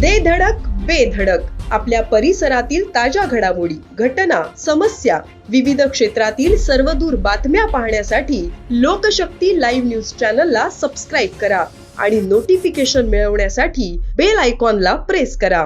दे धडक बेधडक आपल्या परिसरातील ताज्या घडामोडी घटना समस्या विविध क्षेत्रातील सर्वदूर बातम्या पाहण्यासाठी लोकशक्ती लाईव्ह न्यूज चॅनलला सबस्क्राईब करा आणि नोटिफिकेशन मिळवण्यासाठी बेल आयकॉनला प्रेस करा.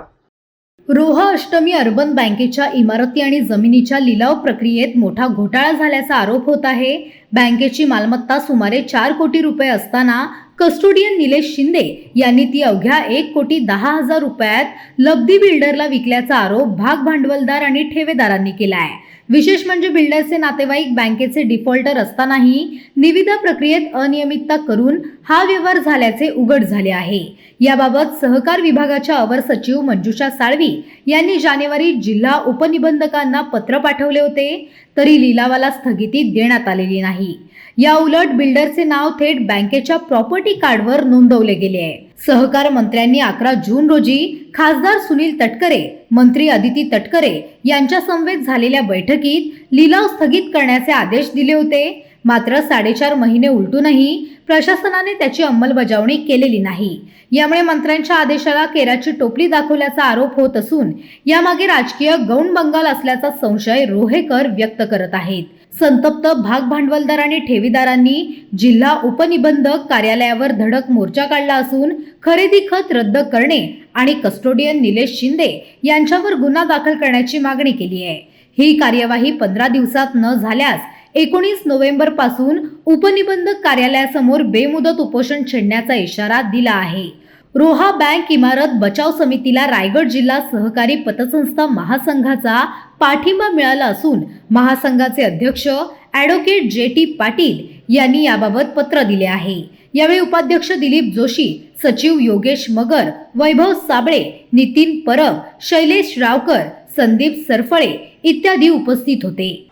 रोहा अष्टमी अर्बन बँकेच्या इमारती आणि जमिनीच्या लिलाव प्रक्रियेत मोठा घोटाळा झाल्याचा आरोप होत आहे. बँकेची मालमत्ता सुमारे चार कोटी रुपये असताना कस्टोडियन निलेश शिंदे यांनी ती अवघ्या एक कोटी दहा हजार रुपयात लब्धी बिल्डरला विकल्याचा आरोप भाग भांडवलदार आणि ठेवेदारांनी केला आहे. विशेष म्हणजे बिल्डरचे नातेवाईक बँकेचे डिफॉल्टर असतानाही निविदा प्रक्रियेत अनियमितता करून हा व्यवहार झाल्याचे उघड झाले आहे. याबाबत सहकार विभागाच्या अवर सचिव मंजुषा साळवी यांनी जानेवारी जिल्हा उपनिबंधकांना पत्र पाठवले होते तरी लिलावाला स्थगिती देण्यात आलेली नाही. या उलट बिल्डरचे नाव थेट बँकेच्या प्रॉपर्टी कार्डवर नोंदवले गेले आहे. सहकार मंत्र्यांनी अकरा जून रोजी खासदार सुनील तटकरे मंत्री अदिती तटकरे यांच्या समवेत झालेल्या बैठकीत लिलाव स्थगित करण्याचे आदेश दिले होते. मात्र साडेचार महिने उलटूनही प्रशासनाने त्याची अंमलबजावणी केलेली नाही. यामुळे मंत्र्यांच्या आदेशाला केराची टोपली दाखवल्याचा आरोप होत असून यामागे राजकीय गौण बंगाल असल्याचा संशय रोहेकर व्यक्त करत आहेत. संतप्त भाग भांडवलदार आणि ठेवीदारांनी जिल्हा उपनिबंधक कार्यालयावर धडक मोर्चा काढला असून खरेदी खत रद्द करणे आणि कस्टोडियन निलेश शिंदे यांच्यावर गुन्हा दाखल करण्याची मागणी केली आहे. ही कार्यवाही पंधरा दिवसात न झाल्यास एकोणीस नोव्हेंबरपासून उपनिबंधक कार्यालयासमोर बेमुदत उपोषण छेडण्याचा इशारा दिला आहे. रोहा बँक इमारत बचाव समितीला रायगड जिल्हा सहकारी पतसंस्था महासंघाचा पाठिंबा मिळाला असून महासंघाचे अध्यक्ष ॲडव्होकेट जे टी पाटील यांनी याबाबत पत्र दिले आहे. यावेळी उपाध्यक्ष दिलीप जोशी सचिव योगेश मगर वैभव साबळे नितीन परब शैलेश रावकर संदीप सरफळे इत्यादी उपस्थित होते.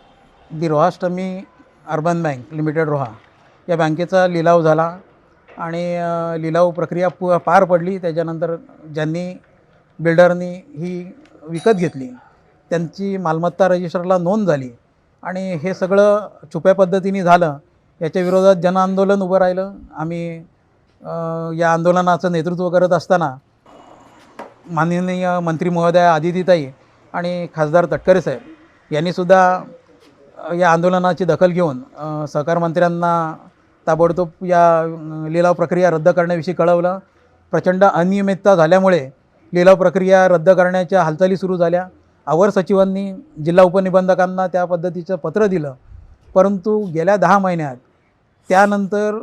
The Rohashtami urban bank limited Roha या बँकेचा लिलाव झाला आणि लिलाव प्रक्रिया पु पार पडली. त्याच्यानंतर ज्यांनी बिल्डरनी ही विकत घेतली त्यांची मालमत्ता रजिस्टरला नोंद झाली आणि हे सगळं छुप्या पद्धतीने झालं. याच्या विरोधात जनआंदोलन उभं राहिलं. आम्ही या आंदोलनाचं नेतृत्व करत असताना माननीय मंत्री महोदया आदितीताई आणि खासदार तटकरे साहेब यांनीसुद्धा या आंदोलनाची दखल घेऊन सहकार मंत्र्यांना ताबडतोब या लिलाव प्रक्रिया रद्द करण्याविषयी कळवलं. प्रचंड अनियमितता झाल्यामुळे लिलाव प्रक्रिया रद्द करण्याच्या हालचाली सुरू झाल्या. आवर सचिवांनी जिल्हा उपनिबंधकांना त्या पद्धतीचं पत्र दिलं. परंतु गेल्या दहा महिन्यात त्यानंतर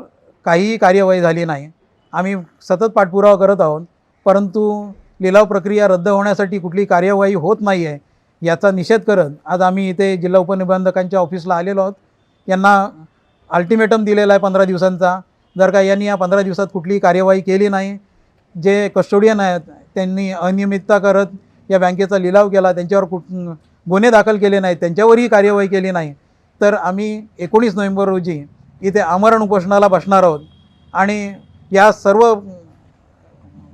काहीही कार्यवाही झाली नाही. आम्ही सतत पाठपुरावा करत आहोत. परंतु लिलाव प्रक्रिया रद्द होण्यासाठी कुठली कार्यवाही होत नाही आहे याचा निषेध करत आज आम्ही इथे जिल्हा उपनिबंधकांच्या ऑफिसला आलेलो आहोत. यांना अल्टिमेटम दिलेला आहे पंधरा दिवसांचा. जर का यांनी या पंधरा दिवसात कुठलीही कार्यवाही केली नाही जे कस्टोडियन आहेत त्यांनी अनियमितता करत या बँकेचा लिलाव केला त्यांच्यावर कुठ गुन्हे दाखल केले नाहीत त्यांच्यावरही कार्यवाही केली नाही तर आम्ही एकोणीस नोव्हेंबर रोजी इथे आमरण उपोषणाला बसणार आहोत. आणि या सर्व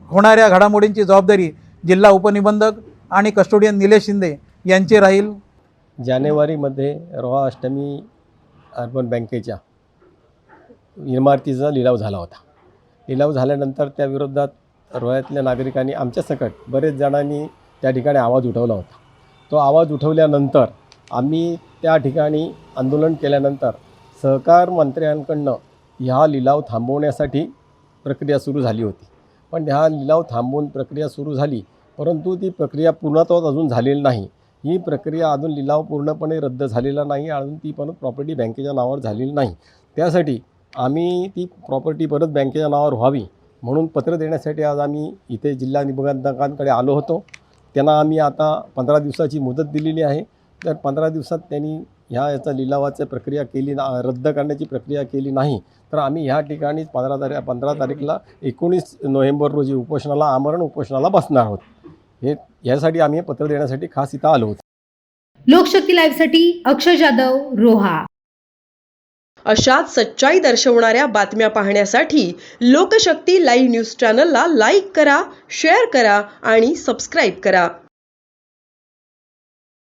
होणाऱ्या घडामोडींची जबाबदारी जिल्हा उपनिबंधक आणि कस्टोडियन निलेश शिंदे यांचे राहील? जानेवारीमध्ये रोहा अष्टमी अर्बन बँकेच्या इमारतीचा लिलाव झाला होता. लिलाव झाल्यानंतर त्या विरोधात रोह्यातल्या नागरिकांनी आमच्यासकट बरेच जणांनी त्या ठिकाणी आवाज उठवला होता. तो आवाज उठवल्यानंतर आम्ही त्या ठिकाणी आंदोलन केल्यानंतर सहकार मंत्र्यांकडनं ह्या लिलाव थांबवण्यासाठी प्रक्रिया सुरू झाली होती. पण ह्या लिलाव थांबवून प्रक्रिया सुरू झाली परंतु ती प्रक्रिया पूर्णत्वात अजून झालेली नाही. ही प्रक्रिया अजून लिलाव पूर्णपणे रद्द झालेला नाही अजून ती परत प्रॉपर्टी बँकेच्या नावावर झालेली नाही. त्यासाठी आम्ही ती प्रॉपर्टी परत बँकेच्या नावावर व्हावी म्हणून पत्र देण्यासाठी आज आम्ही इथे जिल्हा निबंधकांकडे आलो होतो. त्यांना आम्ही आता पंधरा दिवसाची मुदत दिलेली आहे. तर पंधरा दिवसात त्यांनी ह्या याचा लिलावाची प्रक्रिया केली ना रद्द करण्याची प्रक्रिया केली नाही तर आम्ही ह्या ठिकाणी पंधरा तारीख पंधरा तारीखला एकोणीस नोव्हेंबर रोजी उपोषणाला आमरण उपोषणाला बसणार आहोत. हे ह्यासाठी आम्ही हे पत्र देण्यासाठी खास इथं आलो होतो. लोकशक्ती लाईव्हसाठी अक्षय जाधव रोहा. अशाच सच्चाई दर्शवणाऱ्या बातम्या पाहण्यासाठी लोकशक्ती लाईव्ह न्यूज चॅनलला लाईक करा शेअर करा आणि सबस्क्राईब करा.